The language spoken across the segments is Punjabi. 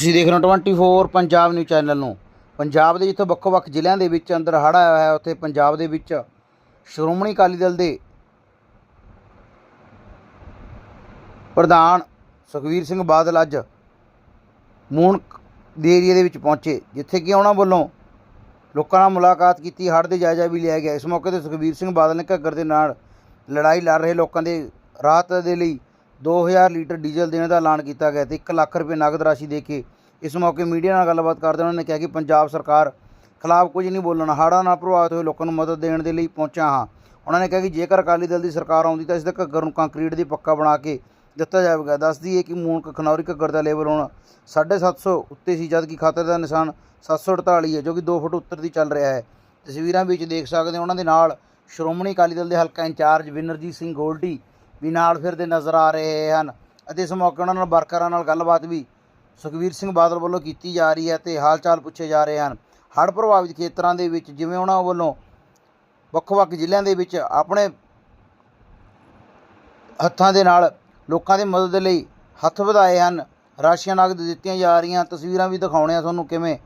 ਤੁਸੀਂ ਦੇਖ ਰਹੇ ਹੋ 24 ਪੰਜਾਬ ਨਿਊਜ਼ ਚੈਨਲ ਨੂੰ। ਪੰਜਾਬ ਦੇ ਜਿੱਥੇ ਵੱਖ-ਵੱਖ ਜ਼ਿਲ੍ਹਿਆਂ ਦੇ ਵਿੱਚ ਅੰਦਰ ਹੜ੍ਹ ਆਇਆ ਹੋਇਆ ਹੈ ਉੱਥੇ ਪੰਜਾਬ ਦੇ ਵਿੱਚ ਸ਼੍ਰੋਮਣੀ ਅਕਾਲੀ ਦਲ ਦੇ ਪ੍ਰਧਾਨ ਸੁਖਵੀਰ ਸਿੰਘ ਬਾਦਲ ਅੱਜ ਮੂਣ ਦੇ ਏਰੀਏ ਦੇ ਵਿੱਚ ਪਹੁੰਚੇ, ਜਿੱਥੇ ਕਿ ਉਹਨਾਂ ਵੱਲੋਂ ਲੋਕਾਂ ਨਾਲ ਮੁਲਾਕਾਤ ਕੀਤੀ, ਹੜ੍ਹ ਦੇ ਜਾਇਜ਼ਾ ਵੀ ਲਿਆ ਗਿਆ। ਇਸ ਮੌਕੇ ਤੇ ਸੁਖਵੀਰ ਸਿੰਘ ਬਾਦਲ ਨੇ ਘੱਗਰ ਦੇ ਨਾਲ ਲੜਾਈ ਲੜ ਰਹੇ ਲੋਕਾਂ ਦੇ ਰਾਹਤ ਦੇ ਲਈ 2000 ਲੀਟਰ ਡੀਜ਼ਲ ਦੇਣ ਦਾ ਐਲਾਨ ਕੀਤਾ ਗਿਆ ਤੇ 1 ਲੱਖ ਰੁਪਏ ਨਗਦ ਰਾਸ਼ੀ ਦੇ ਕੇ ਇਸ ਮੌਕੇ ਮੀਡੀਆ ਨਾਲ ਗੱਲਬਾਤ ਕਰਦੇ ਉਹਨਾਂ ਨੇ ਕਿਹਾ ਕਿ ਪੰਜਾਬ ਸਰਕਾਰ ਖਿਲਾਫ ਕੁਝ ਨਹੀਂ ਬੋਲਣਾ, ਹੜ੍ਹਾਂ ਨਾਲ ਪ੍ਰਭਾਵਿਤ ਹੋਏ ਲੋਕਾਂ ਨੂੰ ਮਦਦ ਦੇਣ ਦੇ ਲਈ ਪਹੁੰਚਿਆ ਹਾਂ। ਉਹਨਾਂ ਨੇ ਕਿਹਾ ਕਿ ਜੇਕਰ ਅਕਾਲੀ ਦਲ ਦੀ ਸਰਕਾਰ ਆਉਂਦੀ ਤਾਂ ਇਸ ਦੇ ਘੱਗਰ ਨੂੰ ਕੰਕਰੀਟ ਦੀ ਪੱਕਾ ਬਣਾ ਕੇ ਦਿੱਤਾ ਜਾਵੇਗਾ। ਦੱਸਦੀ ਹੈ ਕਿ ਮੂਨਕ ਖਨੌਰੀ ਘੱਗਰ ਦਾ ਲੈਵਲ ਹੁਣ 750 ਉੱਤੇ ਸੀ, ਜਦਕਿ ਖਾਤੇ ਦਾ ਨਿਸ਼ਾਨ 748 ਹੈ, ਜੋ ਕਿ 2 ਫੁੱਟ ਉੱਤਰ ਦੀ ਚੱਲ ਰਿਹਾ ਹੈ। ਤਸਵੀਰਾਂ ਵਿੱਚ ਦੇਖ ਸਕਦੇ ਹੋ ਉਹਨਾਂ ਦੇ ਨਾਲ ਸ਼੍ਰੋਮਣੀ ਅਕਾਲੀ ਦਲ ਦੇ ਹਲਕਾ ਇੰਚਾਰਜ ਵਿਨਰਜੀਤ ਸਿੰਘ ਗੋਲਡੀ ਵੀ ਨਾਲ ਫਿਰਦੇ ਨਜ਼ਰ ਆ ਰਹੇ ਹਨ। ਅਤੇ ਇਸ ਮੌਕੇ ਉਹਨਾਂ ਨਾਲ ਵਰਕਰਾਂ ਨਾਲ ਗੱਲਬਾਤ ਵੀ ਸੁਖਵੀਰ ਸਿੰਘ ਬਾਦਲ ਵੱਲੋਂ ਕੀਤੀ ਜਾ ਰਹੀ ਹੈ ਤੇ ਹਾਲ ਚਾਲ ਪੁੱਛੇ ਜਾ ਰਹੇ ਹਨ। ਹੜ੍ਹ ਪ੍ਰਭਾਵਿਤ ਖੇਤਰਾਂ ਦੇ ਵਿੱਚ ਜਿਵੇਂ ਉਹਨਾਂ ਵੱਲੋਂ ਵੱਖ-ਵੱਖ ਜ਼ਿਲ੍ਹਿਆਂ ਦੇ ਵਿੱਚ ਆਪਣੇ ਹੱਥਾਂ ਦੇ ਨਾਲ ਲੋਕਾਂ ਦੀ ਮਦਦ ਲਈ ਹੱਥ ਵਧਾਏ ਹਨ। ਰਾਸ਼ੀਆਂ ਨਗਦ ਦਿੱਤੀਆਂ ਜਾ ਰਹੀਆਂ। ਤਸਵੀਰਾਂ ਵੀ ਦਿਖਾਉਣੇ ਆ ਤੁਹਾਨੂੰ ਕਿਵੇਂ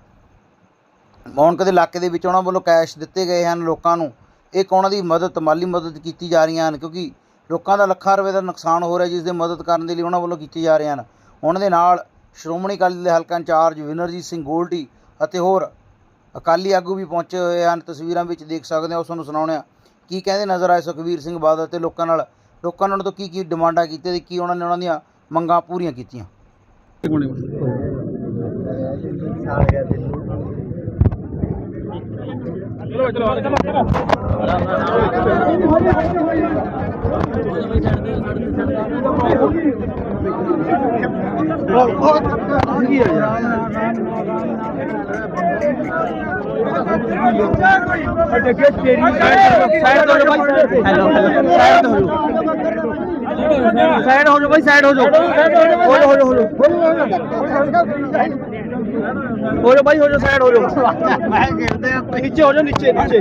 ਮੌਨਕ ਦੇ ਇਲਾਕੇ ਦੇ ਵਿੱਚ ਉਹਨਾਂ ਵੱਲੋਂ ਕੈਸ਼ ਦਿੱਤੇ ਗਏ ਹਨ ਲੋਕਾਂ ਨੂੰ। ਇੱਕ ਉਹਨਾਂ ਦੀ ਮਦਦ, ਮਾਲੀ ਮਦਦ ਕੀਤੀ ਜਾ ਰਹੀਆਂ ਹਨ? ਕਿਉਂਕਿ ਲੋਕਾਂ ਦਾ ਲੱਖਾਂ ਰੁਪਏ ਦਾ ਨੁਕਸਾਨ ਹੋ ਰਿਹਾ ਜਿਸ ਦੀ ਮਦਦ ਕਰਨ ਦੇ ਲਈ ਉਹਨਾਂ ਵੱਲੋਂ ਕੀਤੇ ਜਾ ਰਹੇ ਹਨ। ਉਹਨਾਂ ਦੇ ਨਾਲ ਸ਼੍ਰੋਮਣੀ ਅਕਾਲੀ ਦਲ ਦੇ ਹਲਕਾ ਇੰਚਾਰਜ ਵਿਨਰਜੀਤ ਸਿੰਘ ਗੋਲਡੀ ਅਤੇ ਹੋਰ ਅਕਾਲੀ ਆਗੂ ਵੀ ਪਹੁੰਚੇ ਹੋਏ ਹਨ। ਤਸਵੀਰਾਂ ਵਿੱਚ ਦੇਖ ਸਕਦੇ ਹੋ, ਤੁਹਾਨੂੰ ਸੁਣਾਉਂਦੇ ਹਾਂ ਕੀ ਕਹਿੰਦੇ ਨਜ਼ਰ ਆਏ ਸੁਖਵੀਰ ਸਿੰਘ ਬਾਦਲ ਤੇ ਲੋਕਾਂ ਨਾਲ। ਲੋਕਾਂ ਨੇ ਉਹਨਾਂ ਤੋਂ ਕੀ ਕੀ ਡਿਮਾਂਡਾਂ ਕੀਤੀਆਂ ਤੇ ਕੀ ਉਹਨਾਂ ਨੇ ਉਹਨਾਂ ਦੀਆਂ ਮੰਗਾਂ ਪੂਰੀਆਂ ਕੀਤੀਆਂ? ਸਾਈਡ ਹੋ ਸਾਈਡ ਹੋ ਜਾਓ ਸਾਈਡ ਹੋ ਜਾਓ ਬਾਈ ਸਾਈਡ ਹੋ ਜਾਓ ਹੋ ਜਾਓ ਹੋ ਜਾਓ ਹੋ ਜਾਓ ਹੋ ਜਾਓ ਬਾਈ ਹੋ ਜਾਓ ਸਾਈਡ ਹੋ ਜਾਓ ਨੀਚੇ ਹੋ ਜਾਓ ਨੀਚੇ ਨੀਚੇ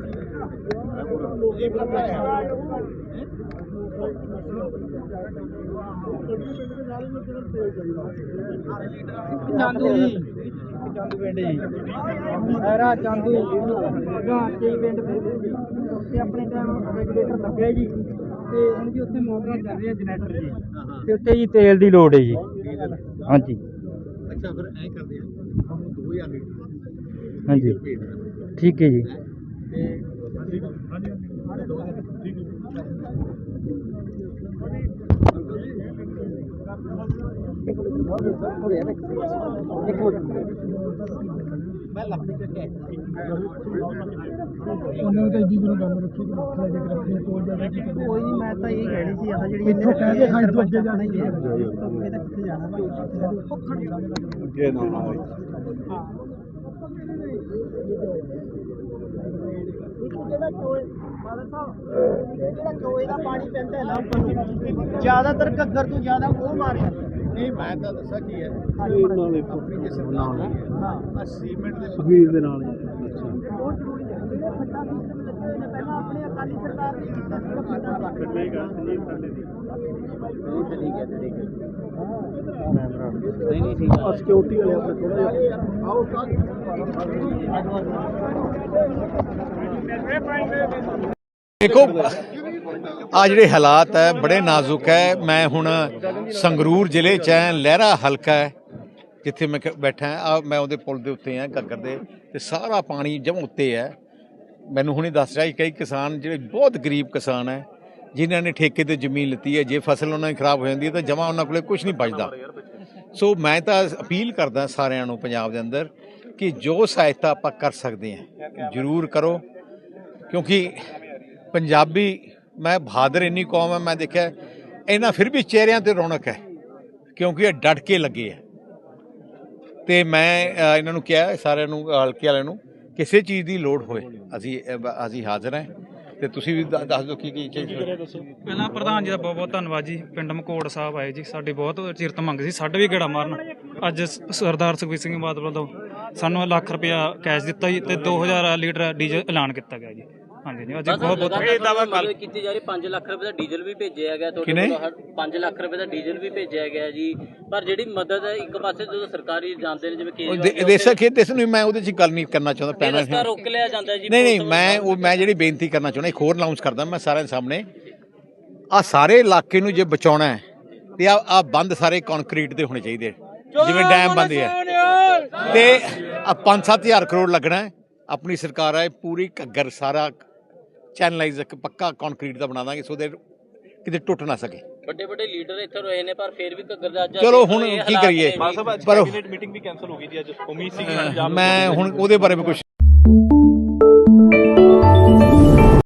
ਚਾਂਦੂ ਜੀ ਚਾਂਦੂ ਪਿੰਡ ਜੀ ਐਰਾ ਚਾਂਦੂ ਗਾ ਤੇ ਪਿੰਡ ਤੇ ਆਪਣੇ ਟਾਈਮ ਰੈਗੂਲੇਟਰ ਲੱਗਿਆ ਜੀ ਤੇ ਹੁਣ ਜੀ ਉੱਥੇ ਮੋਟਰਾਂ ਚੱਲ ਰਹੀਆਂ ਜਨਰੇਟਰ ਜੀ ਤੇ ਉੱਥੇ ਜੀ ਤੇਲ ਦੀ ਲੋੜ ਹੈ ਜੀ ਹਾਂਜੀ ਅੱਛਾ ਫਿਰ ਐਂ ਕਰਦੇ ਆ ਤੁਹਾਨੂੰ 2000 ਲੀਟਰ ਹਾਂਜੀ ਠੀਕ ਹੈ ਜੀ ਉਹਨਾਂ ਨੇ ਤਾਂ ਇੱਡੀ ਵੀ ਗੱਲ ਰੱਖੀ ਕਿ ਰੱਖ ਲੈ ਜੇ ਰੱਖੀ ਕੋਲ ਜਾ ਕੇ ਕੋਈ ਨਹੀਂ ਮੈਂ ਤਾਂ ਇਹ ਕਹਿਣੀ ਸੀ ਆਹ ਜਿਹੜੀ ਇੱਥੋਂ ਕਹਿ ਕੇ ਖਾਈ ਤੋਂ ਅੱਗੇ ਜਾਣਾ ਹੀ ਹੈ। ਇਹਦਾ ਕਿੱਥੇ ਜਾਣਾ ਅੱਗੇ ਨਾ ਆਵੇ ਜਿਹੜਾ ਚੋਏ ਦਾ ਪਾਣੀ ਪੈਂਦਾ ਨਾ ਨੂੰ ਜ਼ਿਆਦਾਤਰ ਘੱਗਰ ਤੋਂ ਜ਼ਿਆਦਾ ਉਹ ਮਾਰਿਆ। ਨਹੀਂ ਮੈਂ ਤਾਂ ਦੱਸਾਂ ਕੀ ਹੈ ਆਪਣੀ ਜੇ ਸਰਕਾਰ ਹੈ ਸੀਮੈਂਟ ਦੇ ਸੁਖਵੀਰ ਦੇ ਨਾਲ ਬਹੁਤ ਜ਼ਰੂਰੀ ਹੈ ਜਿਹੜੇ ਫੱਟਾ ਸਿਸਟਮ ਲੱਗੇ ਹੋਏ ਨੇ ਪਹਿਲਾਂ ਆਪਣੇ ਅਕਾਲੀ ਸਰਕਾਰ ਨੇ ਕੀਤਾ ਸੀਗਾ ਫੱਟਾ ਦਾ। ਠੀਕ ਹੈ ਠੀਕ ਹੈ ਠੀਕ ਹੈ। ਨਹੀਂ ਨਹੀਂ ਠੀਕ ਆ। ਸਿਕਿਉਰਿਟੀ ਵਾਲੇ ਆਪਣੇ ਥੋੜਾ ਜਿਹਾ। ਆਓ ਦੇਖੋ ਆ ਜਿਹੜੇ ਹਾਲਾਤ ਹੈ ਬੜੇ ਨਾਜ਼ੁਕ ਹੈ। ਮੈਂ ਹੁਣ ਸੰਗਰੂਰ ਜ਼ਿਲ੍ਹੇ ਚ ਹੈ ਲਹਿਰਾ ਹਲਕਾ ਹੈ ਜਿੱਥੇ ਮੈਂ ਬੈਠਾ ਆ ਮੈਂ ਉਹਦੇ ਪੁਲ ਦੇ ਉੱਤੇ ਆ ਘੱਗਰ ਦੇ। ਤੇ ਸਾਰਾ ਪਾਣੀ ਜਮ ਉੱਤੇ ਹੈ। ਮੈਨੂੰ ਹੁਣੇ ਦੱਸ ਰਿਹਾ ਕਿ ਕਈ ਕਿਸਾਨ ਜਿਹੜੇ ਬਹੁਤ ਗਰੀਬ ਕਿਸਾਨ ਹੈ, ਜਿਨ੍ਹਾਂ ਨੇ ਠੇਕੇ ਤੇ ਜ਼ਮੀਨ ਲਿੱਤੀ ਹੈ, ਜੇ ਫਸਲ ਉਹਨਾਂ ਦੀ ਖਰਾਬ ਹੋ ਜਾਂਦੀ ਹੈ ਤਾਂ ਜਮਾ ਉਹਨਾਂ ਕੋਲੇ ਕੁਝ ਨਹੀਂ ਬਚਦਾ। ਸੋ ਮੈਂ ਤਾਂ ਅਪੀਲ ਕਰਦਾ ਸਾਰਿਆਂ ਨੂੰ ਪੰਜਾਬ ਦੇ ਅੰਦਰ ਕਿ ਜੋ ਸਹਾਇਤਾ ਆਪਾਂ ਕਰ ਸਕਦੇ ਹਾਂ, ਜ਼ਰੂਰ ਕਰੋ। ਕਿਉਂਕਿ ਪੰਜਾਬੀ, ਮੈਂ ਬਹਾਦਰ ਇੰਨੀ ਕੌਮ ਹੈ, ਮੈਂ ਦੇਖਿਆ ਇਹਨਾਂ ਫਿਰ ਵੀ ਚਿਹਰਿਆਂ ਤੇ ਰੌਣਕ ਹੈ, ਕਿਉਂਕਿ ਇਹ ਡਟ ਕੇ ਲੱਗੇ ਆ ਤੇ ਮੈਂ ਇਹਨਾਂ ਨੂੰ ਕਿਹਾ, ਸਾਰਿਆਂ ਨੂੰ, ਹਲਕੇ ਵਾਲਿਆਂ ਨੂੰ ਕਿਸੇ ਚੀਜ਼ ਦੀ ਲੋੜ ਹੋਏ ਅਸੀਂ ਅਸੀਂ ਹਾਜ਼ਰ ਹਾਂ। ਤੇ ਤੁਸੀਂ ਵੀ ਦੱਸ ਦਿਓ ਕੀ ਕੀ ਚਾਹੀਦਾ ਪਹਿਲਾਂ ਪ੍ਰਧਾਨ ਜੀ ਦਾ ਬਹੁਤ ਬਹੁਤ ਧੰਨਵਾਦ ਜੀ। ਪਿੰਡ ਮਕੋੜ ਸਾਹਿਬ ਆਏ ਜੀ। ਸਾਡੀ ਬਹੁਤ ਚਿਰ ਤੋਂ ਮੰਗ ਸੀ ਸਾਡੇ ਵੀ ਗੇੜਾ ਮਾਰਨ। ਅੱਜ ਸਰਦਾਰ ਸੁਖਬੀਰ ਸਿੰਘ ਬਾਦਲ ਵੱਲੋਂ ਸਾਨੂੰ ਲੱਖ ਰੁਪਇਆ ਕੈਸ਼ ਦਿੱਤਾ ਜੀ ਤੇ 2000 ਲੀਟਰ ਡੀਜ਼ਲ ਐਲਾਨ ਕੀਤਾ ਗਿਆ ਜੀ। ਹਾਂਜੀ ਜੀ ਅੱਜ ਬਹੁਤ ਬਹੁਤ ਮਦਦ ਕੀਤੀ ਜਾ ਰਹੀ 5 ਲੱਖ ਰੁਪਏ ਦਾ ਡੀਜ਼ਲ ਵੀ ਭੇਜਿਆ ਗਿਆ ਤੁਹਾਡੇ ਕਿਹਨੇ? ਕੋਲ 5 ਲੱਖ ਰੁਪਏ ਦਾ ਡੀਜ਼ਲ ਵੀ ਭੇਜਿਆ ਗਿਆ ਜੀ। ਪਰ ਜਿਹੜੀ ਮਦਦ ਹੈ ਇੱਕ ਪਾਸੇ ਜਦੋਂ ਸਰਕਾਰੀ ਜਾਂਦੇ ਨੇ ਜਿਵੇਂ ਉਹ ਕੇਜਰੀਵਾਲ ਦੇ- ਦੇਸਾ ਖੇਤ ਇਸ ਨੂੰ ਮੈਂ ਉਹਦੇ 'ਚ ਗੱਲ ਨਹੀਂ ਕਰਨਾ ਚਾਹੁੰਦਾ ਇਹ ਰਸਤਾ ਪੈਣਾ ਰੋਕ ਲਿਆ ਜਾਂਦਾ ਜੀ ਨਹੀਂ ਨਹੀਂ ਮੈਂ ਉਹ ਮੈਂ ਜਿਹੜੀ ਬੇਨਤੀ ਕਰਨਾ ਚਾਹੁੰਦਾ ਇੱਕ ਹੋਰ ਅਨਾਉਂਸ ਕਰਦਾ ਮੈਂ ਸਾਰਿਆਂ ਦੇ ਸਾਹਮਣੇ। ਆ ਸਾਰੇ ਇਲਾਕੇ ਨੂੰ ਜੇ ਬਚਾਉਣਾ ਹੈ ਤੇ ਆ ਆ ਬੰਦ ਸਾਰੇ ਕੰਕਰੀਟ ਦੇ ਹੋਣੇ ਚਾਹੀਦੇ ਜਿਵੇਂ ਡੈਮ ਬੰਦੇ ਆ। ਤੇ ਆ 5-7000 ਕਰੋੜ ਲੱਗਣਾ ਹੈ ਆਪਣੀ ਸਰਕਾਰ ਹੈ ਪੂਰੀ ਘੱਗਰ ਸਾਰਾ ਚੈਨਲਾਈਜ਼ ਇੱਕ ਪੱਕਾ ਕੰਕਰੀਟ ਦਾ ਬਣਾ ਦਾਂਗੇ ਸੋ ਦੇ ਕਿਤੇ ਟੁੱਟ ਨਾ ਸਕੇ। ਵੱਡੇ ਵੱਡੇ ਲੀਡਰ ਇੱਥੇ ਰਹੇ ਨੇ ਪਰ ਫਿਰ ਵੀ ਘੱਗਰ ਦਾ ਅੱਜ ਚਲੋ ਹੁਣ ਕੀ ਕਰੀਏ। ਪਰ ਮੀਟਿੰਗ ਵੀ ਕੈਨਸਲ ਹੋ ਗਈ ਜੀ ਅੱਜ ਉਮੀਦ ਸੀ ਮੈਂ ਹੁਣ ਉਹਦੇ ਬਾਰੇ ਵੀ ਕੁਝ